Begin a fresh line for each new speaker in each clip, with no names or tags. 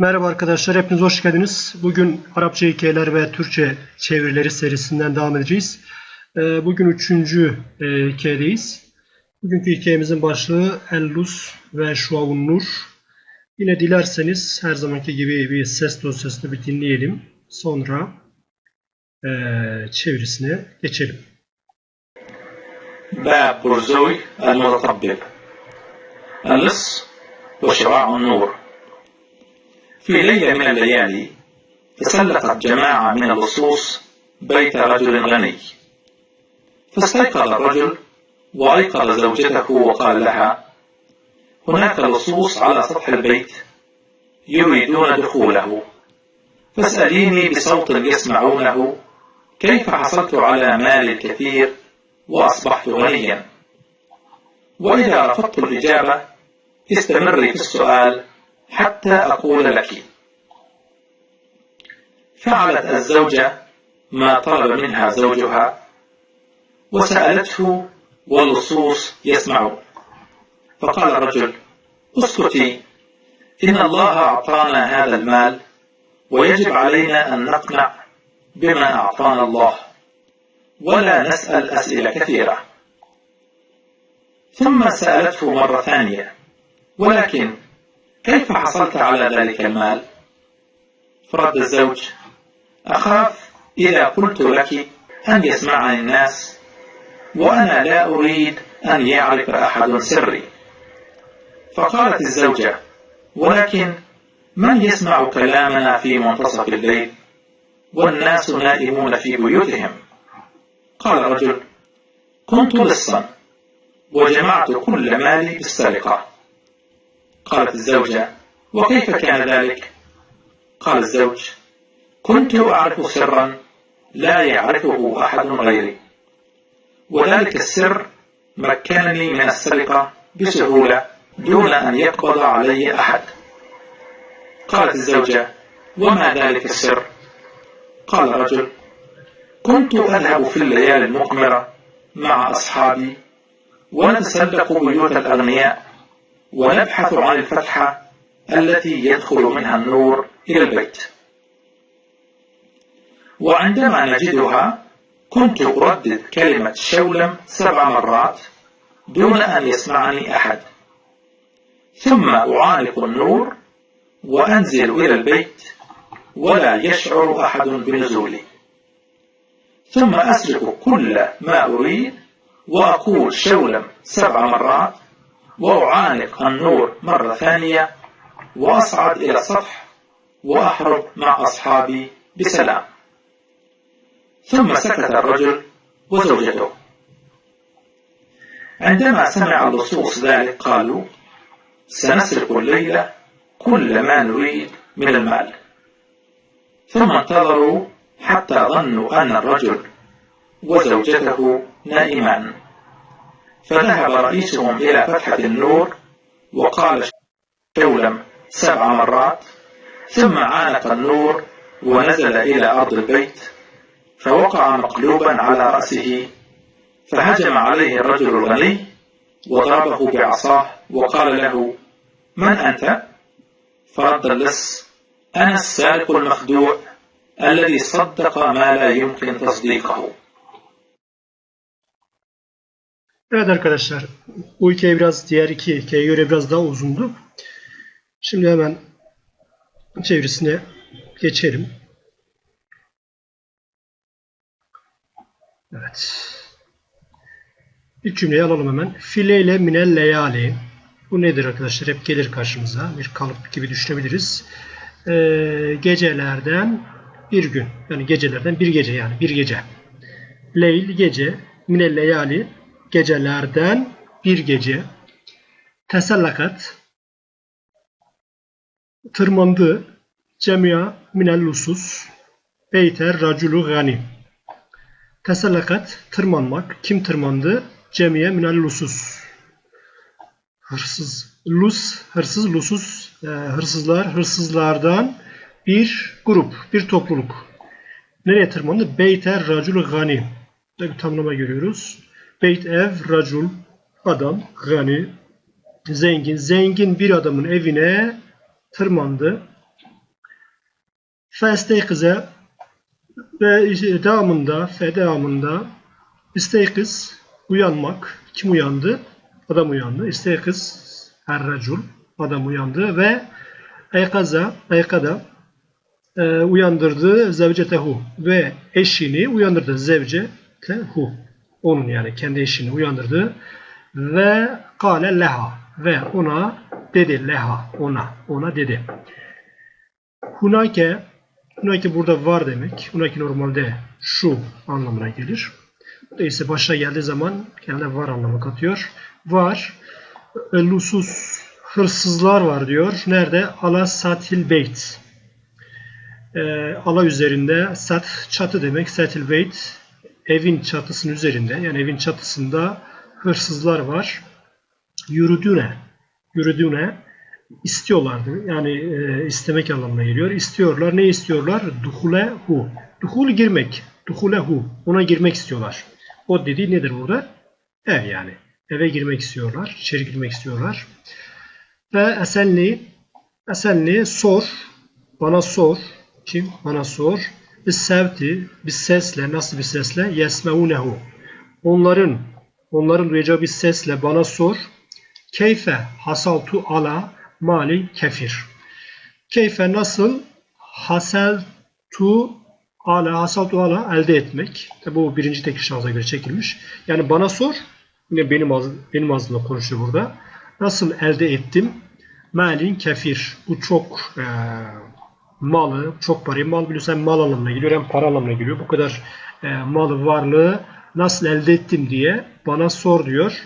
Merhaba arkadaşlar, hepiniz hoş geldiniz. Bugün Arapça hikayeler ve Türkçe çevirileri serisinden devam edeceğiz. Ee, bugün üçüncü e, hikayedeyiz. Bugünkü hikayemizin başlığı Ellus ve Şuavun Nur. Yine dilerseniz her zamanki gibi bir ses dosyasını bir dinleyelim. Sonra e, çevirisine geçelim.
Bab Burzavi El-Mutatabbib Ellus ve Şuavun Nur في ليلة من الليالي تسلقت جماعة من اللصوص بيت رجل غني. فاستيقظ الرجل وأيقظ زوجته وقال لها هناك لصوص على سطح البيت يريدون دخوله. فاسأليني بصوت يسمعونه كيف حصلت على مال كثير وأصبحت غنيا؟ وإذا رفضت الإجابة استمري في السؤال حتى أقول لك. فعلت الزوجة ما طلب منها زوجها وسألته واللصوص يسمع. فقال الرجل اسكتي إن الله أعطانا هذا المال ويجب علينا أن نقنع بما أعطانا الله ولا نسأل أسئلة كثيرة. ثم سألته مرة ثانية ولكن كيف حصلت على ذلك المال؟ فرد الزوج أخاف إذا قلت لك أن يسمعني الناس وأنا لا أريد أن يعرف أحد سري. فقالت الزوجة ولكن من يسمع كلامنا في منتصف الليل؟ والناس نائمون في بيوتهم. قال الرجل كنت لصا وجمعت كل مالي بالسرقة. قالت الزوجة وكيف كان ذلك؟ قال الزوج كنت أعرف سرا لا يعرفه أحد غيري وذلك السر مكنني من السرقة بسهولة دون أن يقبض علي أحد. قالت الزوجة وما ذلك السر؟ قال الرجل كنت أذهب في الليالي المقمرة مع أصحابي ونتسلق بيوت الأغنياء ونبحث عن الفتحة التي يدخل منها النور إلى البيت. وعندما نجدها كنت أردد كلمة شولم سبع مرات دون أن يسمعني أحد. ثم أعانق النور وأنزل إلى البيت ولا يشعر أحد بنزولي ثم أسرق كل ما أريد وأقول شولم سبع مرات وأعانق النور مرة ثانية وأصعد إلى السطح وأهرب مع أصحابي بسلام. ثم سكت الرجل وزوجته. عندما سمع اللصوص ذلك قالوا سنسرق الليلة كل ما نريد من المال. ثم انتظروا حتى ظنوا أن الرجل وزوجته نائمان. فذهب رئيسهم إلى فتحة النور وقال شولم سبع مرات ثم عانق النور ونزل إلى أرض البيت فوقع مقلوبا على رأسه فهجم عليه الرجل الغني وضربه بعصاه وقال له من أنت؟ فرد اللص أنا السارق المخدوع الذي صدق ما لا يمكن تصديقه
Evet arkadaşlar, bu hikaye biraz diğer iki hikayeye göre biraz daha uzundu. Şimdi hemen çevirisine geçelim. Evet. İlk cümleyi alalım hemen. Fileyle minel leyali. Bu nedir arkadaşlar? Hep gelir karşımıza. Bir kalıp gibi düşünebiliriz. Ee, gecelerden bir gün. Yani gecelerden bir gece yani. Bir gece. Leyl gece. Minel leyali gecelerden bir gece. Tesallakat tırmandı. Cemia minel lusus. Beyter raculu gani. Tesallakat tırmanmak. Kim tırmandı? Cemiye minel lusus. Hırsız. Lus, hırsız, lusus, e, hırsızlar, hırsızlardan bir grup, bir topluluk. Nereye tırmandı? Beyter racul gani. Bir tamlama görüyoruz. Beyt ev, racul, adam, gani, zengin. Zengin bir adamın evine tırmandı. Festeykize ve devamında, fe devamında isteykiz uyanmak. Kim uyandı? Adam uyandı. İsteykiz herracul. Adam uyandı ve eykaza, eykada e, uyandırdı zevcetehu ve eşini uyandırdı zevcetehu. Onun yani kendi eşini uyandırdı ve kâle leha ve ona dedi leha ona ona dedi. Hunake hunake burada var demek. Hunake normalde şu anlamına gelir. Bu da ise başına geldiği zaman kendine var anlamı katıyor. Var. e, Lusus hırsızlar var diyor. Nerede? Ala satil beyt. Ee, ala üzerinde sat çatı demek. Satil beyt evin çatısının üzerinde yani evin çatısında hırsızlar var. Yürüdüne. Yürüdüne istiyorlardı. Yani e, istemek anlamına geliyor. İstiyorlar. Ne istiyorlar? Duhule hu. Duhul girmek. Duhule hu. Ona girmek istiyorlar. O dediği nedir burada? Ev yani. Eve girmek istiyorlar. İçeri girmek istiyorlar. Ve esenli esenli sor. Bana sor. Kim? Bana sor. Biz sevti. Bir sesle. Nasıl bir sesle? Yesmeunehu. Onların onların duyacağı bir sesle bana sor. Keyfe hasaltu ala mali kefir. Keyfe nasıl hasaltu ala hasaltu ala elde etmek. Tabi bu birinci tekil şansa göre çekilmiş. Yani bana sor. Yine benim benim ağzımda konuşuyor burada. Nasıl elde ettim? Malin kefir. Bu çok e, malı, çok parayı mal biliyorsun hem mal anlamına geliyor hem para anlamına geliyor. Bu kadar e, malı, varlığı nasıl elde ettim diye bana sor diyor.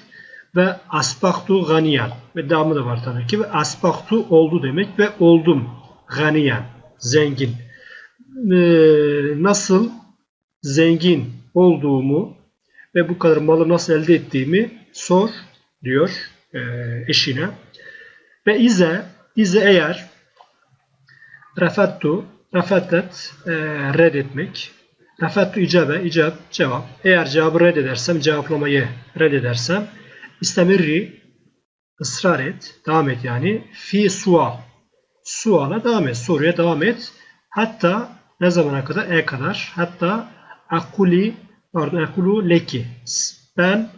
Ve asbaktu ganiyan. Ve devamı da var tabii ki. Ve asbaktu oldu demek ve oldum ganiyan. Zengin. E, nasıl zengin olduğumu ve bu kadar malı nasıl elde ettiğimi sor diyor e, eşine. Ve ize, ize eğer refettu, refettet e, reddetmek. Refettu icabe, icab, cevap. Eğer cevabı reddedersem, cevaplamayı reddedersem istemirri, ısrar et, devam et yani. Fi sual. Suala devam et, soruya devam et. Hatta ne zamana kadar? E kadar. Hatta akuli, pardon, akulu leki. Ben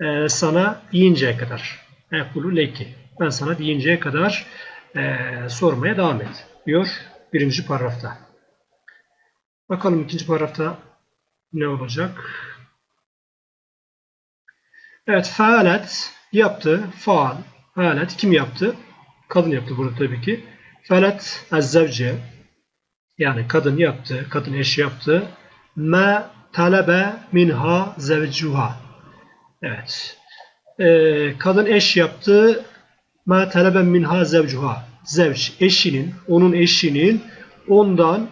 e, sana deyinceye kadar. Akulu leki. Ben sana deyinceye kadar e, sormaya devam et diyor birinci paragrafta. Bakalım ikinci paragrafta ne olacak? Evet, faalet yaptı. Faal. Faalet kim yaptı? Kadın yaptı burada tabii ki. Faalet ezzevce yani kadın yaptı, kadın eşi yaptı. Ma talebe minha zevcuha. Evet. Ee, kadın eş yaptı. Ma talebe minha zevcuha. Zevç eşinin, onun eşinin ondan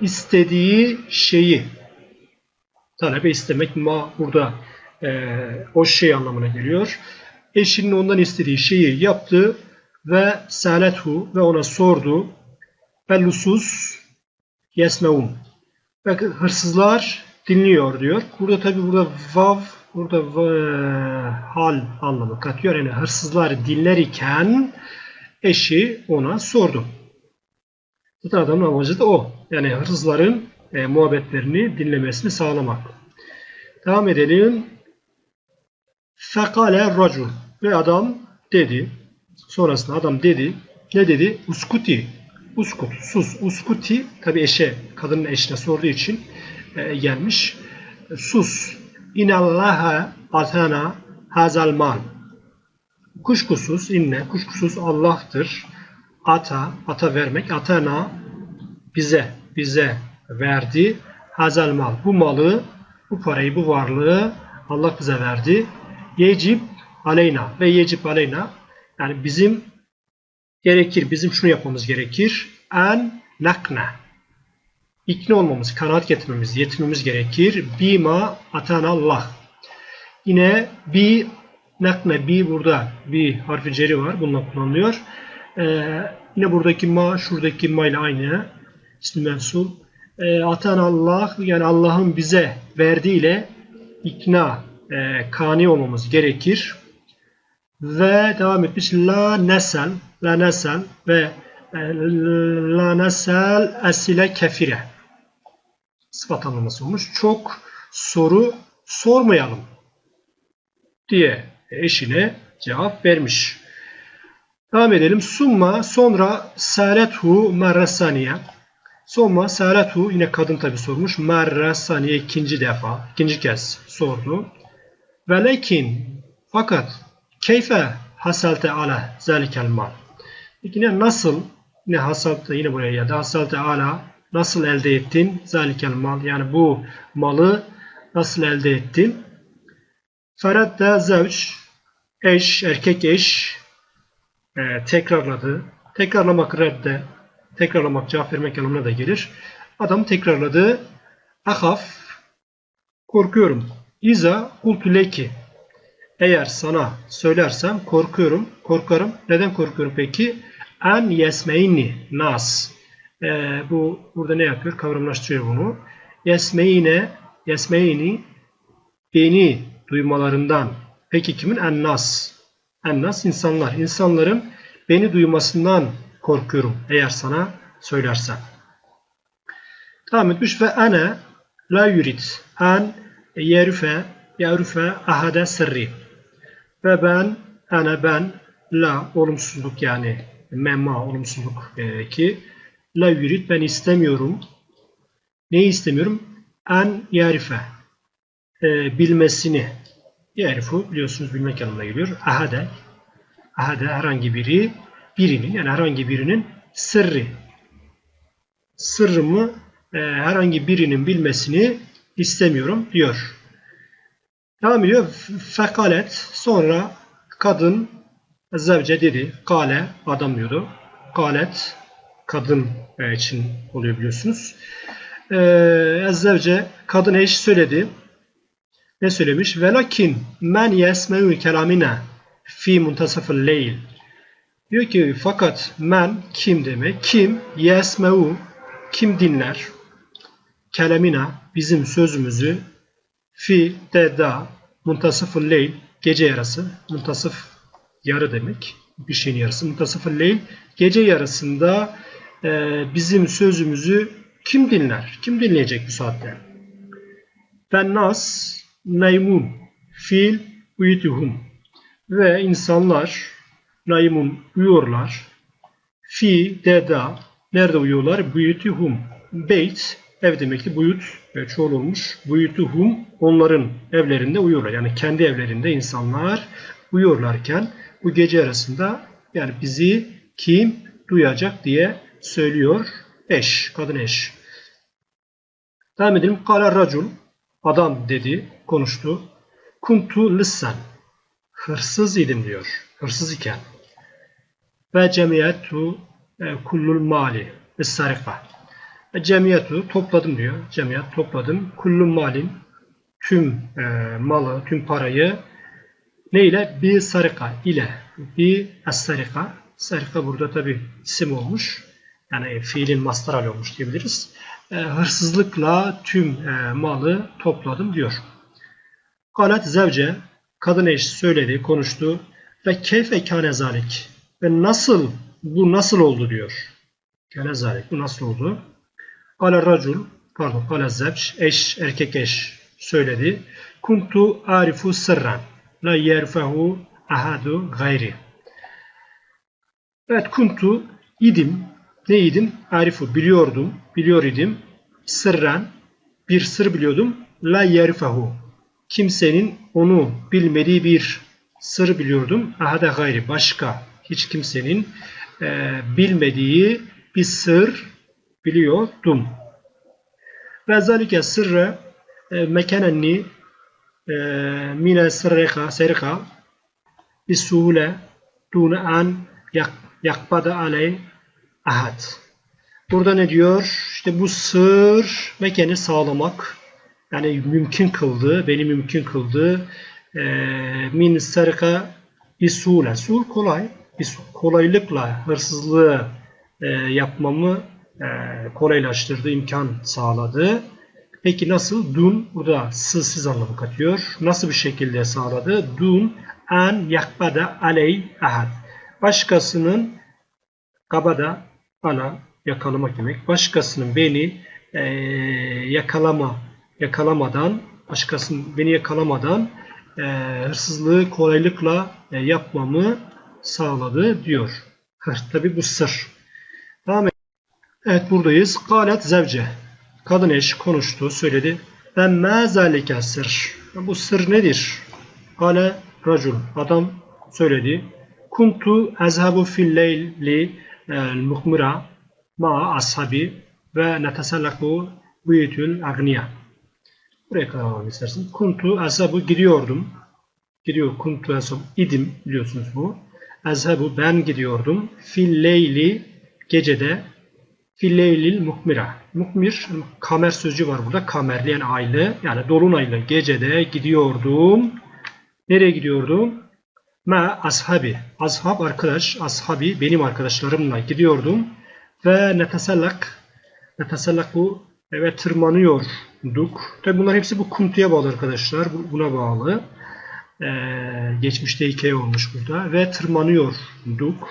istediği şeyi talebe istemek ma burada e, o şey anlamına geliyor. Eşinin ondan istediği şeyi yaptı ve salethu ve ona sordu. Bellusus yesmeun. Ve hırsızlar dinliyor diyor. Burada tabi burada vav burada v- hal anlamı katıyor. Yani hırsızlar dinler iken eşi ona sordu. Zaten adamın amacı da o. Yani hırsızların e, muhabbetlerini dinlemesini sağlamak. Devam edelim. Fekale racul. Ve adam dedi. Sonrasında adam dedi. Ne dedi? Uskuti. Uskut. Sus. Uskuti. Tabi eşe, kadının eşine sorduğu için e, gelmiş. Sus. İnallaha atana hazal mal. Kuşkusuz inne, kuşkusuz Allah'tır. Ata, ata vermek, atana bize, bize verdi. Hazal mal. Bu malı, bu parayı, bu varlığı Allah bize verdi. Yecib aleyna ve yecib aleyna yani bizim gerekir, bizim şunu yapmamız gerekir. En nakna. İkna olmamız, kanaat getirmemiz, yetinmemiz gerekir. Bima atana Allah. Yine bi nakne bi burada bir harfi ceri var. Bununla kullanılıyor. Ee, yine buradaki ma şuradaki ma ile aynı. İsmi mensup. Ee, atan Allah yani Allah'ın bize verdiğiyle ikna e, kani olmamız gerekir. Ve devam etmiş la nesel la nesel ve e, la nesel esile kefire. Sıfat anlaması olmuş. Çok soru sormayalım diye eşine cevap vermiş. Devam edelim. Summa sonra salethu merresaniye. Sonra salethu yine kadın tabi sormuş. Merresaniye ikinci defa, ikinci kez sordu. Ve lekin fakat keyfe hasalte ala zelikel mal. Yine nasıl yine hasalte yine buraya geldi. Hasalte ala nasıl elde ettin? Zelikel mal yani bu malı nasıl elde ettin? Ferhat zevç eş, erkek eş e, tekrarladı. Tekrarlamak redde, tekrarlamak cevap vermek anlamına da gelir. Adam tekrarladı. Ahaf, korkuyorum. İza kultu leki. Eğer sana söylersem korkuyorum, korkarım. Neden korkuyorum peki? En yesmeyni nas. E, bu burada ne yapıyor? Kavramlaştırıyor bunu. Yesmeyine, yesmeyni beni duymalarından. Peki kimin? En nas. En nas insanlar. İnsanların beni duymasından korkuyorum eğer sana söylersem. Devam etmiş ve ene la yurit en yerife yerife ahade sırrı. Ve ben ene ben la olumsuzluk yani memma olumsuzluk e, ki la yurit ben istemiyorum. Neyi istemiyorum? En yerife e, bilmesini. Yerifu biliyorsunuz bilmek anlamına geliyor. Ahade ahade herhangi biri birinin yani herhangi birinin sırrı sırrımı e, herhangi birinin bilmesini istemiyorum diyor. Devam ediyor. Fekalet sonra kadın zevce dedi. Kale adam diyordu. Kalet kadın e, için oluyor biliyorsunuz. E, zevce kadın eş söyledi. Ne söylemiş? Velakin men yesme'u kelamina fi muntasafil leyl. Diyor ki fakat men kim demek? Kim yesme'u kim dinler? Kelamina bizim sözümüzü fi de da muntasafil leyl gece yarısı muntasıf yarı demek bir şeyin yarısı muntasafil leyl gece yarısında e, bizim sözümüzü kim dinler? Kim dinleyecek bu saatte? Ben nas naymun fil uyutuhum. Ve insanlar naymun uyuyorlar. Fi deda nerede uyuyorlar? Buyutuhum. Beyt ev demek ki buyut e, çoğul olmuş. Buyutuhum onların evlerinde uyuyorlar. Yani kendi evlerinde insanlar uyuyorlarken bu gece arasında yani bizi kim duyacak diye söylüyor eş kadın eş. Devam edelim. Kala racul adam dedi konuştu. Kuntu lissan. Hırsız idim diyor. Hırsız iken. Ve cemiyetu e, kullul mali. Sarika. Ve cemiyetu topladım diyor. Cemiyet topladım. Kullul malin tüm e, malı, tüm parayı ne ile? Bir sarika ile. Bir sarika. Sarika burada tabi isim olmuş. Yani fiilin mastar olmuş diyebiliriz. E, hırsızlıkla tüm e, malı topladım diyor. Kalet zevce, kadın eş söyledi, konuştu ve keyfe kâne zalik ve nasıl, bu nasıl oldu diyor. Kâne zalik, bu nasıl oldu? Kale racul, pardon, kale zevç, eş, erkek eş söyledi. Kuntu arifu sırran, la yerfehu ahadu gayri. Evet, kuntu idim, ne idim? Arifu, biliyordum, biliyor idim. Sırran, bir sır biliyordum. La yerfehu, kimsenin onu bilmediği bir sır biliyordum. Ahada gayri başka hiç kimsenin e, bilmediği bir sır biliyordum. Ve zalike sırrı e, mekanenni e, mine sırrika serika bisuhule dune an yak, yakbada aley ahad. Burada ne diyor? İşte bu sır mekanı sağlamak yani mümkün kıldı, beni mümkün kıldı. E, min sarka bisule. Sul kolay. Kolaylıkla hırsızlığı e, yapmamı e, kolaylaştırdı, imkan sağladı. Peki nasıl? Dun burada sızsız anlamı katıyor. Nasıl bir şekilde sağladı? Dun en yakbada aley ahad. Başkasının kabada Ala yakalamak demek. Başkasının beni e, yakalama yakalamadan başkasının beni yakalamadan e, hırsızlığı kolaylıkla e, yapmamı sağladı diyor. Tabi bu sır. Devam edelim. Evet buradayız. Galet zevce. Kadın eş konuştu, söyledi. Ben ma zalike sır. Bu sır nedir? Kale racul. Adam söyledi. Kuntu ezhebu fil leyli muhmira ma ashabi ve netesallaku buyutül agniya. Buraya kadar alalım istersin. Kuntu ezhebu gidiyordum. Gidiyor. Kuntu ezhebu idim biliyorsunuz bu. Ezhebu ben gidiyordum. Fil leyli gecede Fileylil muhmira. Muhmir, kamer sözcüğü var burada. Kamerleyen aylı. Yani dolunaylı gecede gidiyordum. Nereye gidiyordum? Ma ashabi. Ashab arkadaş. Ashabi benim arkadaşlarımla gidiyordum. Ve. Netesellak bu ve tırmanıyorduk. Tabi bunlar hepsi bu kuntuya bağlı arkadaşlar. Bu- Buna bağlı. Ee, geçmişte hikaye olmuş burada. Ve tırmanıyorduk.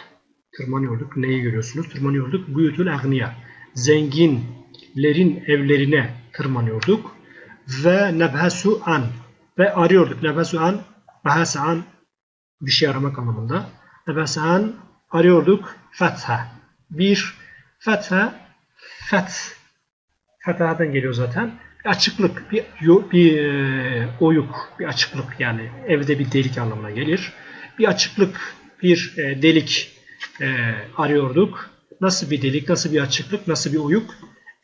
Tırmanıyorduk. Neyi görüyorsunuz? Tırmanıyorduk. Buyutul agniya. Zenginlerin evlerine tırmanıyorduk. Ve nebhesu an. Ve arıyorduk. Nebhesu an. Behese an. Bir şey aramak anlamında. Nebhesu an. Arıyorduk. Fetha. Bir fetha. Feth. Fethadan geliyor zaten. Bir açıklık, bir, bir e, oyuk, bir açıklık yani evde bir delik anlamına gelir. Bir açıklık, bir e, delik e, arıyorduk. Nasıl bir delik, nasıl bir açıklık, nasıl bir oyuk?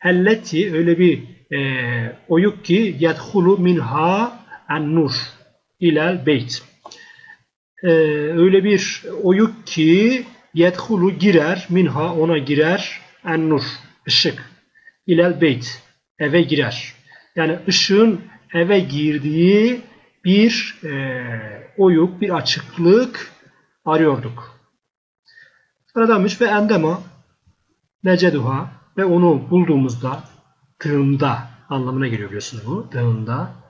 Elleti öyle bir e, oyuk ki yedhulu minha en nur ilel beyt. E, öyle bir oyuk ki yedhulu girer minha ona girer en nur ışık ilel beyt eve girer. Yani ışığın eve girdiği bir e, oyuk, bir açıklık arıyorduk. Sıradaymış ve endema neceduha ve onu bulduğumuzda dığında anlamına geliyor biliyorsunuz bu dığında.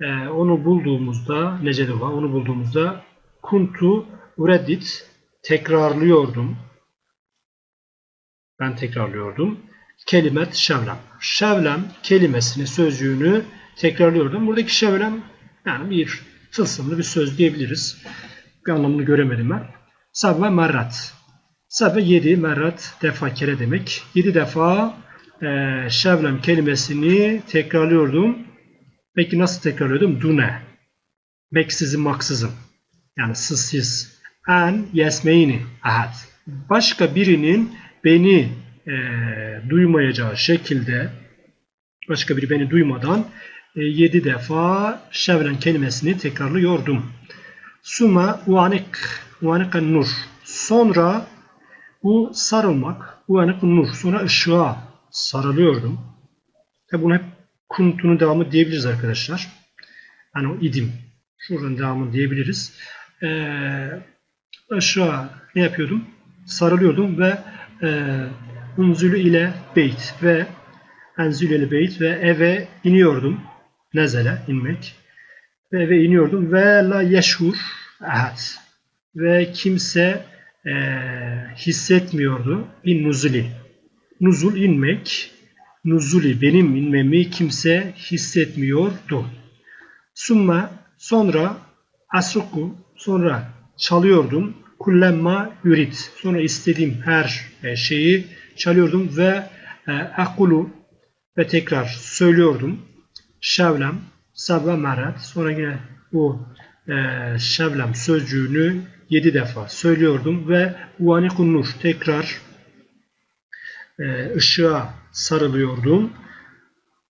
Ee, onu bulduğumuzda neceduha onu bulduğumuzda kuntu ureddit tekrarlıyordum. Ben tekrarlıyordum. Kelimet şevlem. Şevlem kelimesini, sözcüğünü tekrarlıyordum. Buradaki şevlem yani bir tılsımlı bir söz diyebiliriz. Bir anlamını göremedim ben. Sabbe merrat. Sabbe yedi, merrat defa kere demek. Yedi defa e, şevlem kelimesini tekrarlıyordum. Peki nasıl tekrarlıyordum? Dune. Meksizim, maksızım. Yani sızsız. En yesmeyini ahad. Başka birinin beni e, duymayacağı şekilde başka biri beni duymadan e, yedi defa şevlen kelimesini tekrarlıyordum. Suma uanik, uanikan nur. Sonra bu sarılmak, uanik nur. Sonra ışığa sarılıyordum. Tabi bunu hep kuntunun devamı diyebiliriz arkadaşlar. Hani o idim. Şuradan devamı diyebiliriz. Ee, ışığa ne yapıyordum? Sarılıyordum ve e, unzülü ile beyt ve enzülü ile beyt ve eve iniyordum. Nezele inmek. Ve eve iniyordum ve la yeşhur ahad. Ve kimse e, hissetmiyordu. Bir nuzuli. Nuzul inmek. Nuzuli benim inmemi kimse hissetmiyordu. Summa sonra asruku sonra çalıyordum. Kullemma yurit. Sonra istediğim her e, şeyi çalıyordum ve e, akulu ve tekrar söylüyordum. Şevlem, sabah merat. Sonra yine bu e, şevlem sözcüğünü yedi defa söylüyordum ve uanikun nur tekrar ışığa sarılıyordum.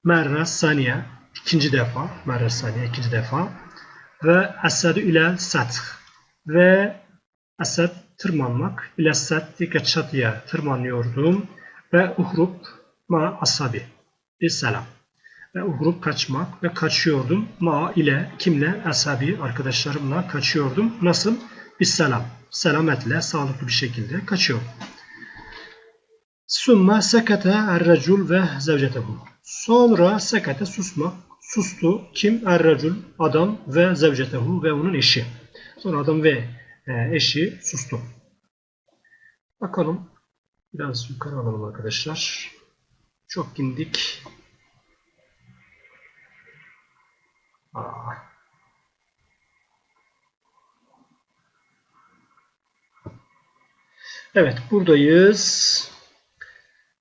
Merra saniye ikinci defa. Merra saniye ikinci defa. Ve esadu ile sath. Ve esad tırmanmak. Dikkat çatıya tırmanıyordum. Ve uhrub ma asabi. Bir selam. Ve uhrub kaçmak ve kaçıyordum. Ma ile kimle? Asabi arkadaşlarımla kaçıyordum. Nasıl? Bir selam. Selametle, sağlıklı bir şekilde kaçıyordum. Summa sekete er-recul ve zevcetehu. Sonra sekete susmak, sustu. Kim? Er-recul, adam ve zevcetehu ve onun eşi. Sonra adam ve eşi sustu. Bakalım Biraz yukarı alalım arkadaşlar. Çok indik. Aa. Evet buradayız.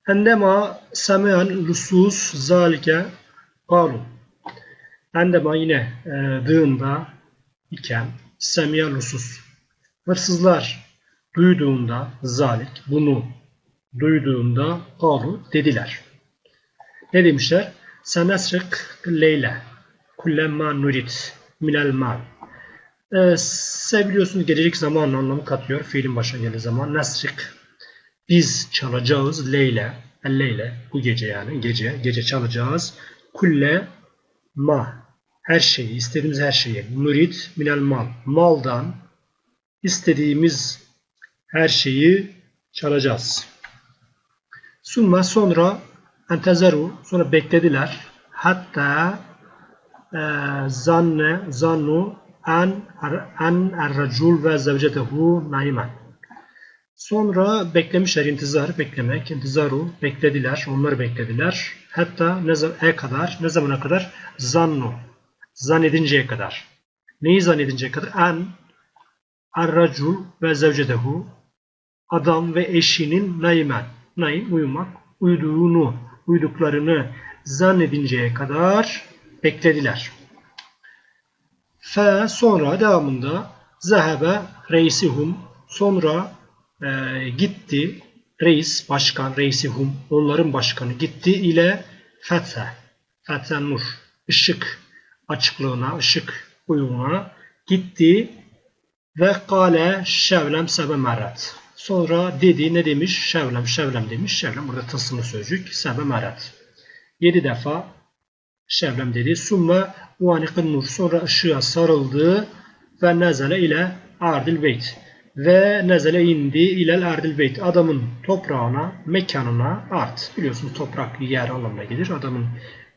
Endema semeyen lusus zalike kalu. Endema yine e, dığında iken semeyen lusus. Hırsızlar duyduğunda zalik bunu duyduğunda kalu dediler. Ne demişler? Senesrik leyle kullemma nurit minel mal. Ee, biliyorsunuz gecelik zaman anlamı katıyor. Fiilin başına geldiği zaman. Nesrik. Biz çalacağız. Leyle. Leyle. Bu gece yani. Gece. Gece çalacağız. Kulle ma. Her şeyi. istediğimiz her şeyi. Nurit minel mal. Maldan istediğimiz her şeyi çalacağız. Sümme sonra entezeru. Sonra beklediler. Hatta e, zanne zannu en en er-racul ve zevcetehu naimen. Sonra beklemişler intizar beklemek intizaru beklediler onlar beklediler hatta ne zamana kadar ne zamana kadar zannu zannedinceye kadar neyi zannedinceye kadar en er-racul ve zevcetehu adam ve eşinin naimen naim uyumak uyuduğunu uyduklarını zannedinceye kadar beklediler. Fe sonra devamında zehebe reisihum sonra e, gitti reis başkan reisihum onların başkanı gitti ile fethe fethe nur ışık açıklığına ışık uyumuna gitti ve kale şevlem sebe merret sonra dedi ne demiş? Şevlem şevlem demiş. Şevlem burada tılsımlı sözcük. Sebe merret yedi defa şevlem dedi. Sümme uanikın nur. Sonra ışığa sarıldı ve nezele ile ardil beyt. Ve nezele indi ilel ardil beyt. Adamın toprağına mekanına art. Biliyorsunuz toprak yer anlamına gelir. Adamın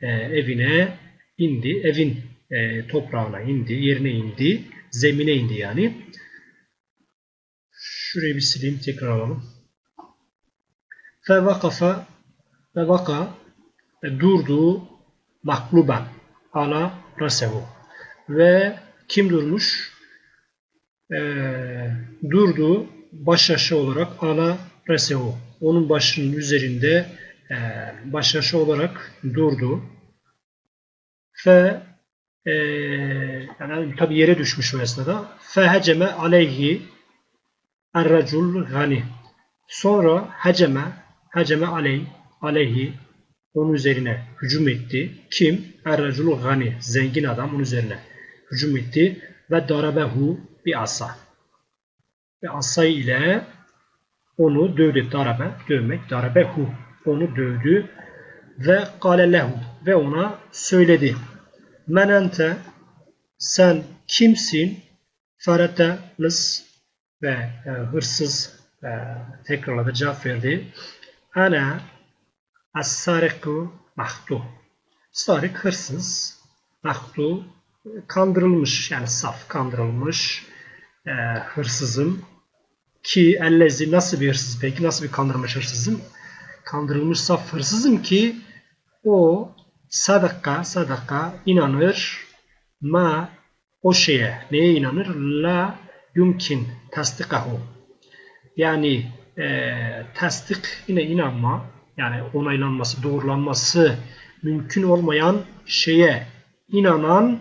e, evine indi evin e, toprağına indi yerine indi zemine indi yani şurayı bir sileyim tekrar alalım fe vakafa ve vaka e, durdu makluben ala rasehu ve kim durmuş? Ee, durdu baş aşağı olarak ala rasehu. Onun başının üzerinde e, baş aşağı olarak durdu. Fe e, yani tabi yere düşmüş o esnada. Feheceme aleyhi erracul gani. Sonra heceme heceme aleyh aleyhi onun üzerine hücum etti. Kim? Erraculu gani. Zengin adam onun üzerine hücum etti. Ve darabehu bir asa. Ve asa ile onu dövdü. Darabe, dövmek. Darabehu. Onu dövdü. Ve kale lehu. Ve ona söyledi. Menente sen kimsin? Ferete nıs ve e, hırsız e, tekrarladı cevap verdi. Ana Es-sariku mahtu. Sarik hırsız. Mahtu kandırılmış yani saf kandırılmış e, hırsızım. Ki ellezi nasıl bir hırsız peki? Nasıl bir kandırılmış hırsızım? Kandırılmış saf hırsızım ki o sadaka sadaka inanır ma o şeye neye inanır? La yumkin tasdikahu. Yani e, tasdik yine inanma yani onaylanması, doğrulanması mümkün olmayan şeye inanan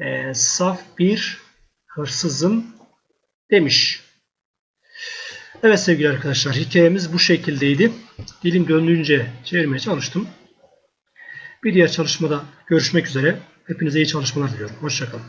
e, saf bir hırsızım demiş. Evet sevgili arkadaşlar hikayemiz bu şekildeydi. Dilim döndüğünce çevirmeye çalıştım. Bir diğer çalışmada görüşmek üzere. Hepinize iyi çalışmalar diliyorum. Hoşçakalın.